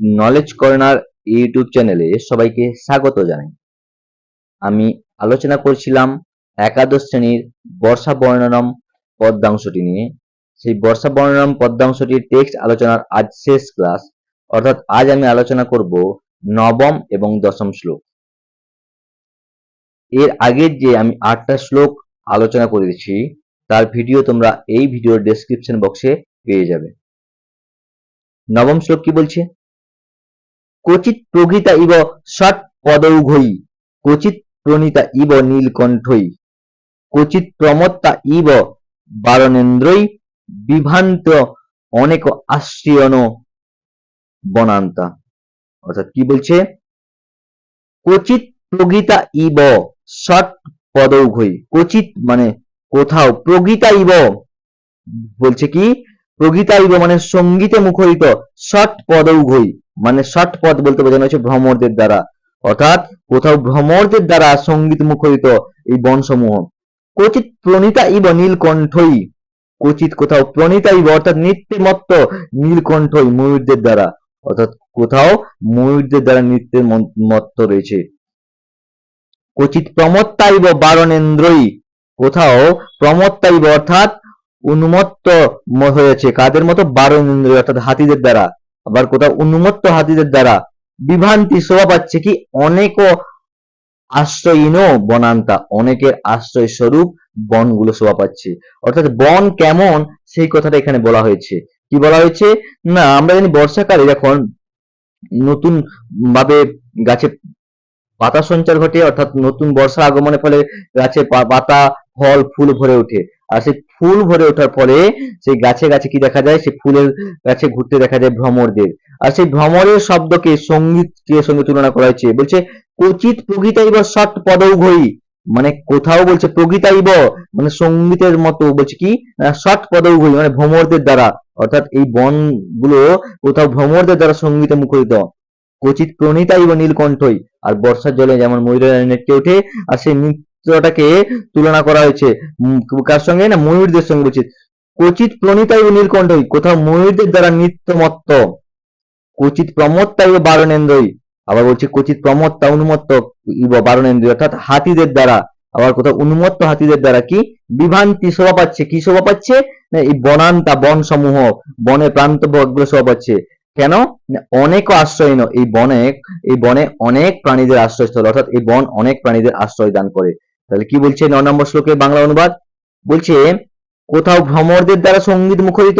Knowledge corner YouTube চ্যানেলে সবাইকে স্বাগত জানাই। আমি আলোচনা করছিলাম একাদশ শ্রেণির বর্ষা বর্ণনম পদ্মাংশটি নিয়ে। সেই বর্ষা বর্ণনম পদ্মাংশটির টেক্সট আলোচনার আজ শেষ ক্লাস অর্থাৎ আজ আমি আলোচনা করব নবম এবং দশম শ্লোক। এর আগের যে আমি আটটা শ্লোক আলোচনা করেছি, তার ভিডিও তোমরা এই ভিডিওর ডেসক্রিপশন বক্সে পেয়ে যাবে। নবম শ্লোক কি বলছে? ক্বচিৎ প্রগীতা ইব ষট পদৌঘৈ ক্বচিৎ প্রণীতা ইব নীলকণ্ঠৈ ক্বচিৎ প্রমত্তা ইব বারণেন্দ্রৈ বিভ্রান্ত অনেক আশ্রিয়ন বনান্তা অর্থাৎ কি বলছে ক্বচিৎ প্রগীতা ইব ষট পদৌঘৈ ক্বচিৎ মানে কোথাও প্রগীতা ইব বলছে কি প্রগীতা ইব মানে সঙ্গীতে মুখরিত ষট পদৌঘৈ মানে ষট পথ বলতে বোঝানো হচ্ছে ভ্রমরদের দ্বারা। অর্থাৎ কোথাও ভ্রমরদের দ্বারা সংগীত মুখরিত এই বনসমূহ। কচিত প্রণীতা ইব নীলকণ্ঠই ক্বচিৎ কোথাও প্রণীতা ইব, অর্থাৎ নৃত্যে মত্ত নীলকণ্ঠই ময়ূরদের দ্বারা। অর্থাৎ কোথাও ময়ূরদের দ্বারা নৃত্যের মত্ত রয়েছে। ক্বচিৎ প্রমত্তাইব বারণেন্দ্রই কোথাও প্রমত্তাইব অর্থাৎ উন্মত্ত হয়েছে। কাদের মতো? বারণেন্দ্রই অর্থাৎ হাতিদের দ্বারা। আবার কোথাও উন্মত্ত হাতিদের দ্বারা বিভ্রান্তি শোভা পাচ্ছে কি? অনেক আশ্রয়ীন বনান্তা, অনেকের আশ্রয় স্বরূপ বনগুলো শোভা পাচ্ছে। অর্থাৎ বন কেমন সেই কথাটা এখানে বলা হয়েছে। কি বলা হয়েছে? না, আমরা জানি বর্ষাকালে যখন নতুন ভাবে গাছে পাতা সঞ্চার ঘটে, অর্থাৎ নতুন বর্ষা আগমনের ফলে গাছে পাতা, ফল, ফুল ভরে ওঠে। আর সেই ফুল ভরে ওঠার ফলে সেই গাছে গাছে কি দেখা যায়? সেই ফুলের গাছে ঘুরতে দেখা যায় ভ্রমরদের। আর সেই ভ্রমরের শব্দকে সঙ্গীতকে সঙ্গে তুলনা করা হয়েছে। বলছে কচিত প্রগীতাইব ষট পদৌঘই। মানে কোথাও বলছে প্রগীতাইব মানে সঙ্গীতের মতো বলছে কি? আহ, ষট পদৌঘই মানে ভ্রমরদের দ্বারা। অর্থাৎ এই বনগুলো কোথাও ভ্রমরদের দ্বারা সঙ্গীতে মুখরিত। কচিত প্রণীতাইব নীলকণ্ঠই। আর বর্ষার জলে যেমন ময়ূরের নেটকে ওঠে আর সেই নৃত্যটাকে তুলনা করা হয়েছে। কার সঙ্গে? না, ময়ূরদের সঙ্গে বলছে কচিত প্রণীতাইব নীলকণ্ঠই, কোথাও ময়ূরদের দ্বারা নৃত্যমত্ত। কচিত প্রমত্তাইব বারণেন্দ্রই, আবার বলছে কচিত প্রমত্তা উন্মত্ত ইব বারণেন্দ্রই, অর্থাৎ হাতিদের দ্বারা। আবার কোথাও উন্মত্ত হাতিদের দ্বারা কি? বিভ্রান্তি শোভা পাচ্ছে। কি শোভা পাচ্ছে? না, এই বনান্তা বন সমূহ বনের প্রান্ত শোভা পাচ্ছে। কেন? অনেক আশ্রয়ন এই বনে এই বনে অনেক প্রাণীদের আশ্রয়স্থল, অর্থাৎ এই বন অনেক প্রাণীদের আশ্রয় দান করে। তাহলে কি বলছে ন নম্বর শ্লোকের বাংলা অনুবাদ? বলছে, কোথাও ভ্রমরদের দ্বারা সংগীত মুখরিত?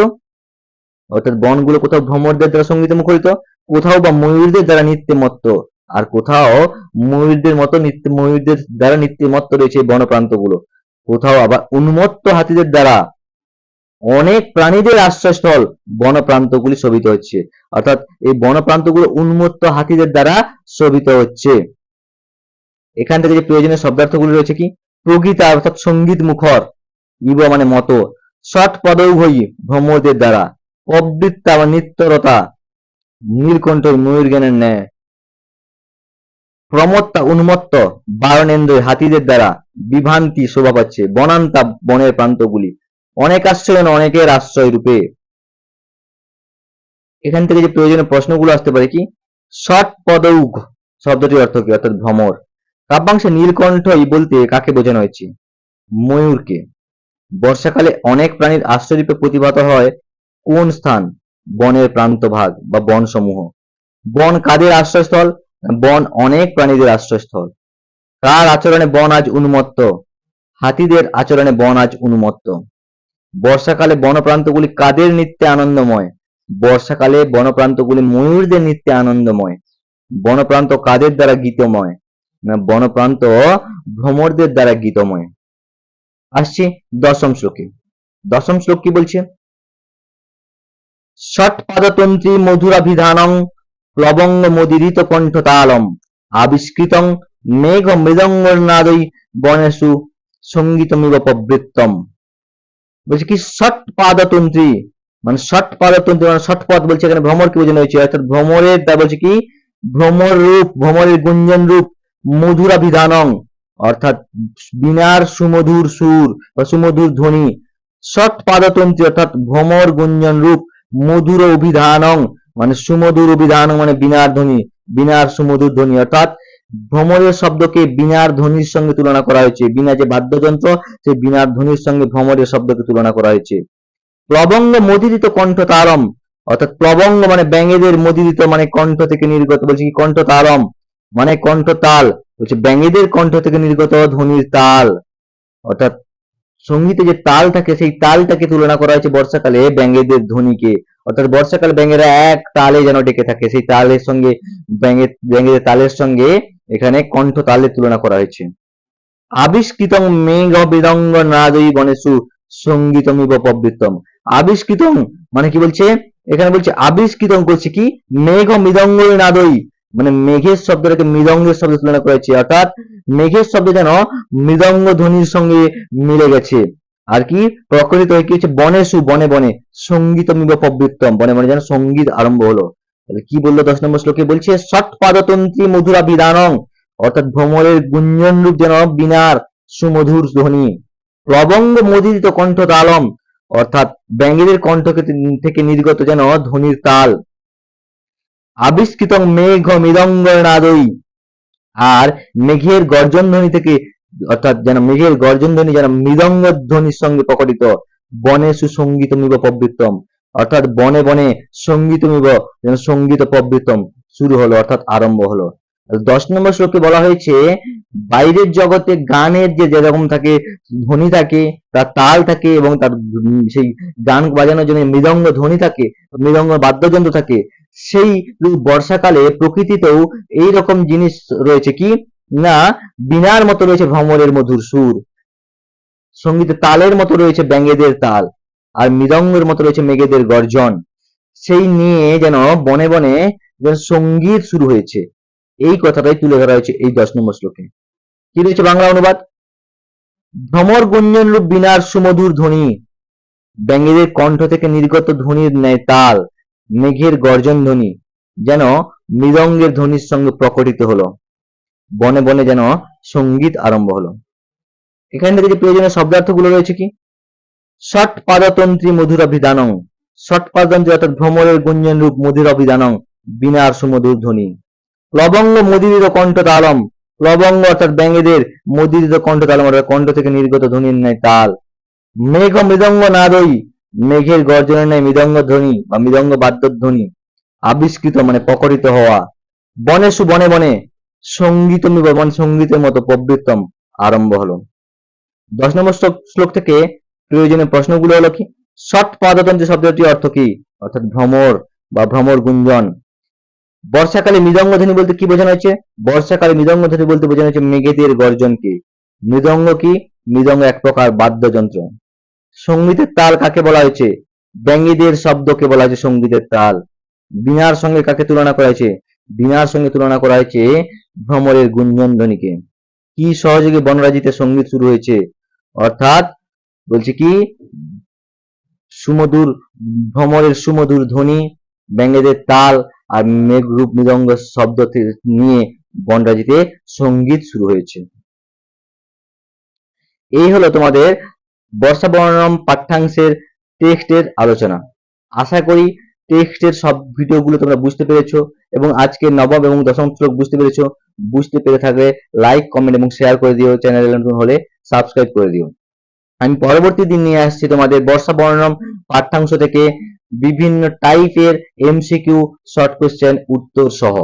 অর্থাৎ বনগুলো কোথাও ভ্রমরদের দ্বারা সঙ্গীতে মুখরিত? কোথাও বা ময়ূরদের দ্বারা নৃত্যে মত্ত আর কোথাও ময়ূরদের মতো নৃত্য, ময়ূরদের দ্বারা নৃত্যে মত্ত রয়েছে এই বনপ্রান্তগুলো। কোথাও আবার উন্মত্ত হাতিদের দ্বারা অনেক প্রাণীদের আশ্রয়স্থল বনপ্রান্তগুলি শোভিত হচ্ছে। অর্থাৎ এই বনপ্রান্তগুলো উন্মত্ত হাতিদের দ্বারা শোভিত হচ্ছে। এখান থেকে যে প্রয়োজনীয় শব্দার্থগুলি রয়েছে কি? প্রগীতা অর্থাৎ সংগীত মুখর, ইব মানে মতো, ষট পদৌঘই ভ্রমরদের দ্বারা প্রবৃত্তা বা নিত্যরতা, নীলকণ্ঠ ময়ূর জ্ঞানের ন্যায়, প্রমত্তা উন্মত্ত বারণেন্দ্র হাতিদের দ্বারা বিভ্রান্তি শোভা পাচ্ছে, বনান্তা বনের প্রান্তগুলি, অনেক আশ্রয় অনেকের আশ্রয় রূপে। এখান থেকে যে প্রয়োজনীয় প্রশ্নগুলো আসতে পারে কি? ষট পদৌঘ শব্দটির অর্থ কি? অর্থাৎ ভ্রমর। কাব্যাংশে নীলকণ্ঠই বলতে কাকে বোঝানো হয়েছে? ময়ূরকে। বর্ষাকালে অনেক প্রাণীর আশ্রয়রূপে প্রতিভাত হয় কোন স্থান? বনের প্রান্তভাগ বা বনসমূহ। বন কাদের আশ্রয়স্থল? বন অনেক প্রাণীদের আশ্রয়স্থল। কার আচরণে বন আজ উন্মত্ত? হাতিদের আচরণে বন আজ উন্মত্ত। বর্ষাকালে বনপ্রান্তগুলি কাদের নৃত্যে আনন্দময়? বর্ষাকালে বনপ্রান্তগুলি ময়ূরদের নিত্যে আনন্দময়। বনপ্রান্ত কাদের দ্বারা গীতময়? বনপ্রান্ত ভ্রমরদের দ্বারা গীতময়। আসছি দশম শ্লোকে। দশম শ্লোক কি বলছে? ষট পাদতন্ত্রী মধুরাভিধানং প্লবঙ্গ মোদিরিত কণ্ঠতালম আবিষ্কৃতং মেঘ মৃদঙ্গনাদই গণেশু সঙ্গীতমিব প্রবৃত্তম। বলছে কি ষট পাদতন্ত্রী মানে ষট পাদতন্ত্রী মানে ষট পদ বলছে এখানে ভ্রমর কি বোঝানো হয়েছে? অর্থাৎ ভ্রমরের তা বলছে কি? ভ্রমর রূপ, ভ্রমরের গুঞ্জন রূপ মধুরাভিধানং অর্থাৎ বিনার সুমধুর সুর বা সুমধুর ধ্বনি ষট পাদতন্ত্রী অর্থাৎ ভ্রমর গুঞ্জন রূপ, মধুর অভিধানং মানে সুমধুর বিধান মানে বিনার ধ্বনি, বিনার সুমধুর ধ্বনি, অর্থাৎ ভ্রমরের শব্দকে বিনার ধ্বনির সঙ্গে তুলনা করা হয়েছে। বিনা যে বাদ্যযন্ত্র, সেই বিনার ধ্বনির সঙ্গে ভ্রমরের শব্দকে তুলনা করা হয়েছে। প্লবঙ্গ মদিরিত কণ্ঠ তারম, অর্থাৎ প্লবঙ্গ মানে ব্যাঙেদের মদিরিত মানে কণ্ঠ থেকে নির্গত, বলছি কণ্ঠ তারম মানে কণ্ঠ তাল। বলছে ব্যাঙেদের কণ্ঠ থেকে নির্গত ধ্বনির তাল। অর্থাৎ সঙ্গীতে যে তাল থাকে সেই তালটাকে তুলনা করা হয়েছে বর্ষাকালে ব্যাঙেদের ধ্বনিকে। অর্থাৎ বর্ষাকালে ব্যাঙেরা এক তালে যেন ডেকে থাকে, সেই তালের সঙ্গে ব্যাঙের ব্যাঙেদের তালের সঙ্গে এখানে কণ্ঠ তালের তুলনা করা হয়েছে। আবিষ্কৃতং মেঘ বিদঙ্গ নাদই গণেশু সঙ্গীতমিব পবৃত্তম। আবিষ্কৃতং মানে কি বলছে? এখানে বলছে, আবিষ্কৃতং করছে কি? মেঘ মৃদঙ্গ নাদই মানে মেঘের শব্দটাকে মৃদঙ্গের শব্দ তুলনা করা হয়েছে অর্থাৎ মেঘের শব্দ যেন মৃদঙ্গ ধ্বনির সঙ্গে মিলে গেছে। আর কি? প্রকৃত হয়ে কি হচ্ছে বনেশু বনে বনে। সঙ্গীতমিব পবৃত্তম বনে বনে যেন সংগীত আরম্ভ হলো। কি বলল দশ নম্বর শ্লোকে? বলছে ষট পাদতন্ত্রী মধুরা বিধানং অর্থাৎ ভ্রমরের গুঞ্জন রূপ যেন বিনার সুমধুর ধ্বনি। প্রবঙ্গ মদিত কণ্ঠ তালম অর্থাৎ ব্যাঙ্গের কণ্ঠ থেকে নির্গত যেন ধ্বনির তাল। আবিষ্কৃত মেঘ মৃদঙ্গ নাদই আর মেঘের গর্জন ধ্বনি থেকে, অর্থাৎ যেন মেঘের গর্জন ধ্বনি যেন মৃদঙ্গ ধ্বনির সঙ্গে প্রকটিত, বনে সুসঙ্গীত মিব পবৃত্তম অর্থাৎ বনে বনে সংগীত মিব যেন সংগীত পবৃত্তম শুরু হলো, অর্থাৎ আরম্ভ হলো। দশ নম্বর শ্লোকে বলা হয়েছে, বাইরের জগতে গানের যে যেরকম থাকে, ধ্বনি থাকে, তার তাল থাকে এবং তার সেই গান বাজানোর জন্য মৃদঙ্গ ধ্বনি থাকে, মৃদঙ্গ বাদ্যযন্ত্র থাকে সেই বর্ষাকালে প্রকৃতিতেও এই রকম জিনিস রয়েছে কি? না বিনার মতো রয়েছে ভ্রমরের মধুর সুর। সঙ্গীতে তালের মতো রয়েছে ব্যাঙ্গেদের তাল। আর মৃদঙ্গের মতো রয়েছে মেঘেদের গর্জন। সেই নিয়ে যেন বনে বনে যেন সংগীত শুরু হয়েছে। এই কথাটাই তুলে ধরা হয়েছে এই দশ নম্বর শ্লোকে। কি রয়েছে বাংলা অনুবাদ? ভ্রমর গুঞ্জন রূপ বিনার সুমধুর ধ্বনি। ব্যাঙ্গেদের কণ্ঠ থেকে নির্গত ধ্বনির ন্যায় তাল। মেঘের গর্জন ধ্বনি যেন মৃদঙ্গের ধ্বনির সঙ্গে প্রকটিত হলো। বনে বনে যেন সংগীত আরম্ভ হলো। এখান থেকে যে প্রয়োজনীয় শব্দার্থগুলো রয়েছে কি? ষট পাদতন্ত্রী মধুর অভিধানং। ষট পাদতন্ত্রী অর্থাৎ ভ্রমরের গুঞ্জন রূপ মধুর অভিধানং, বিনার সুমধুর ধ্বনি। লবঙ্গ মদিরিত কণ্ঠ তালম লবঙ্গ অর্থাৎ ব্যাঙেদের মদিরিত কণ্ঠ তালম অর্থাৎ কণ্ঠ থেকে নির্গত ধ্বনির ন্যায় তাল। মেঘ মৃদঙ্গ নাদই মেঘের গর্জনের ন্যায় মৃদঙ্গ ধ্বনি বা মৃদঙ্গ বাদ্য ধ্বনি আবিষ্কৃত মানে প্রকটিত হওয়া। বনে সু বনে বনে সংগীত মানে সঙ্গীতের মতো প্রবৃত্তম আরম্ভ হলো। দশ নম্বর শ্লোক- থেকে প্রয়োজনীয় প্রশ্নগুলো হলো কি? ষট পাদতন্ত্র শব্দটি অর্থ কি? অর্থাৎ ভ্রমর বা ভ্রমর গুঞ্জন। বর্ষাকালে মৃদঙ্গ ধ্বনি বলতে কি বোঝানো হচ্ছে বর্ষাকালে মৃদঙ্গ ধ্বনি বলতে বোঝানো হচ্ছে মেঘেদের গর্জন কি? মৃদঙ্গ কি? মৃদঙ্গ এক প্রকার বাদ্যযন্ত্র। সঙ্গীতের তাল কাকে বলা হয়েছে? ব্যাঙ্গীদের শব্দকে বলা হয়েছে সঙ্গীতের তাল। বিনার সঙ্গে কাকে তুলনা করা হয়েছে? বিনার সঙ্গে তুলনা করা হয়েছে ভ্রমরের গুঞ্জন ধ্বনিকে কি সহযোগে বনরাজিতে সংগীত শুরু হয়েছে? অর্থাৎ বলছে কি? সুমধুর, ভ্রমরের সুমধুর ধ্বনি, ব্যাঙ্গেদের তাল আর মেঘরূপ মৃদঙ্গ শব্দ নিয়ে বনরাজিতে সংগীত শুরু হয়েছে। এই হলো তোমাদের বর্ষা বর্ণম পাঠ্যাংশের টেক্সটের আলোচনা। আশা করি টেক্সটের সব ভিডিওগুলো তোমরা বুঝতে পেরেছ এবং আজকে নবম এবং দশম শ্লোক বুঝতে পেরেছ। বুঝতে পেরে থাকলে লাইক কমেন্ট এবং শেয়ার করে দিও। চ্যানেল নতুন হলে সাবস্ক্রাইব করে দিও। আমি পরবর্তী দিন নিয়ে আসছি তোমাদের বর্ষা বর্ণম পাঠ্যাংশ থেকে বিভিন্ন টাইপের এমসিকিউ শর্ট কোয়েশ্চেন উত্তর সহ।